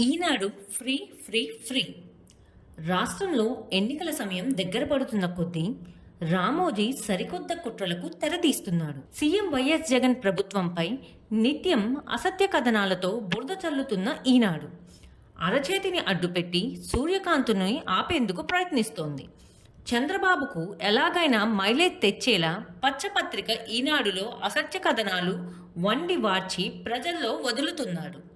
ఈనాడు free free free. రాష్ట్రంలో ఎన్నికల సమయం దగ్గర పడుతున్న కొద్దీ రామోజీ సరికొత్త కుట్రలకు తెరతీస్తున్నాడు. సీఎం వైఎస్ జగన్ ప్రభుత్వంపై నిత్యం అసత్య కథనాలతో బురద చల్లుతున్న ఈనాడు. అరచేతిని అడ్డుపెట్టి సూర్యకాంతుని ఆపేందుకు ప్రయత్నిస్తోంది. చంద్రబాబుకు ఎలాగైనా మైలేజ్ తెచ్చేలా పచ్చపత్రిక ఈనాడులో అసత్య కథనాలు వండి వార్చి ప్రజల్లో వదులుతున్నాడు.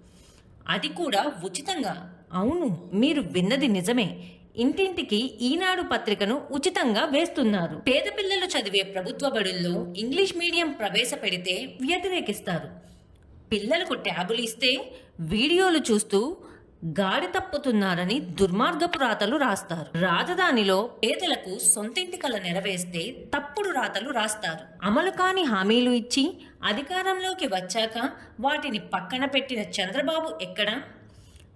అది కూడా ఉచితంగా. అవును మీరు విన్నది నిజమే. ఇంటింటికి ఈనాడు పత్రికను ఉచితంగా వేస్తున్నారు. పేద పిల్లలు చదివే ప్రభుత్వ బడుల్లో ఇంగ్లీష్ మీడియం ప్రవేశపెడితే వ్యతిరేకిస్తారు. పిల్లలకు ట్యాబులు ఇస్తే వీడియోలు చూస్తూ గాడి తప్పుతున్నారని దుర్మార్గపు రాతలు రాస్తారు. రాజధానిలో పేదలకు సొంతింటి కల నెరవేస్తే తప్పుడు రాతలు రాస్తారు. అమలు కాని హామీలు ఇచ్చి అధికారంలోకి వచ్చాక వాటిని పక్కన పెట్టిన చంద్రబాబు ఎక్కడ?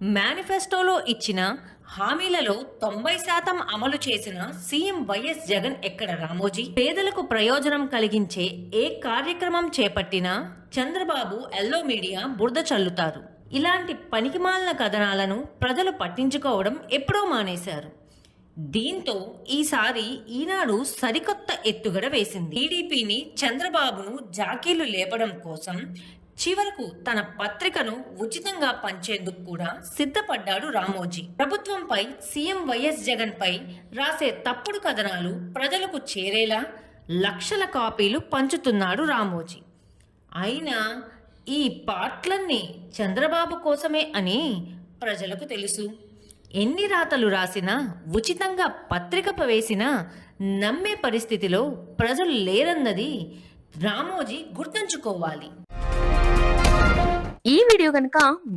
మేనిఫెస్టోలో ఇచ్చిన హామీలలో తొంభై శాతం అమలు చేసిన సీఎం వైఎస్ జగన్ ఎక్కడ రామోజీ? పేదలకు ప్రయోజనం కలిగించే ఏ కార్యక్రమం చేపట్టినా చంద్రబాబు ఎల్లో మీడియా బురద చల్లుతారు. ఇలాంటి పనికిమాలిన కథనాలను ప్రజలు పట్టించుకోవడం ఎప్పుడో మానేశారు. దీంతో ఈసారి ఈనాడు సరికొత్త ఎత్తుగడ వేసింది. టీడీపీని చంద్రబాబును జాకీలు లేపడం కోసం చివరకు తన పత్రికను ఉచితంగా పంచేందుకు కూడా సిద్ధపడ్డాడు రామోజీ. ప్రభుత్వంపై సీఎం వైఎస్ జగన్పై రాసే తప్పుడు కథనాలు ప్రజలకు చేరేలా లక్షల కాపీలు పంచుతున్నాడు రామోజీ. అయినా ఈ పాటలన్నీ చంద్రబాబు కోసమే అని ప్రజలకు తెలుసు. ఎన్ని రాతలు రాసినా ఉచితంగా పత్రిక వేసినా నమ్మే పరిస్థితిలో ప్రజలు లేరన్నది రామోజీ గుర్తుంచుకోవాలి. ఈ వీడియో కనుక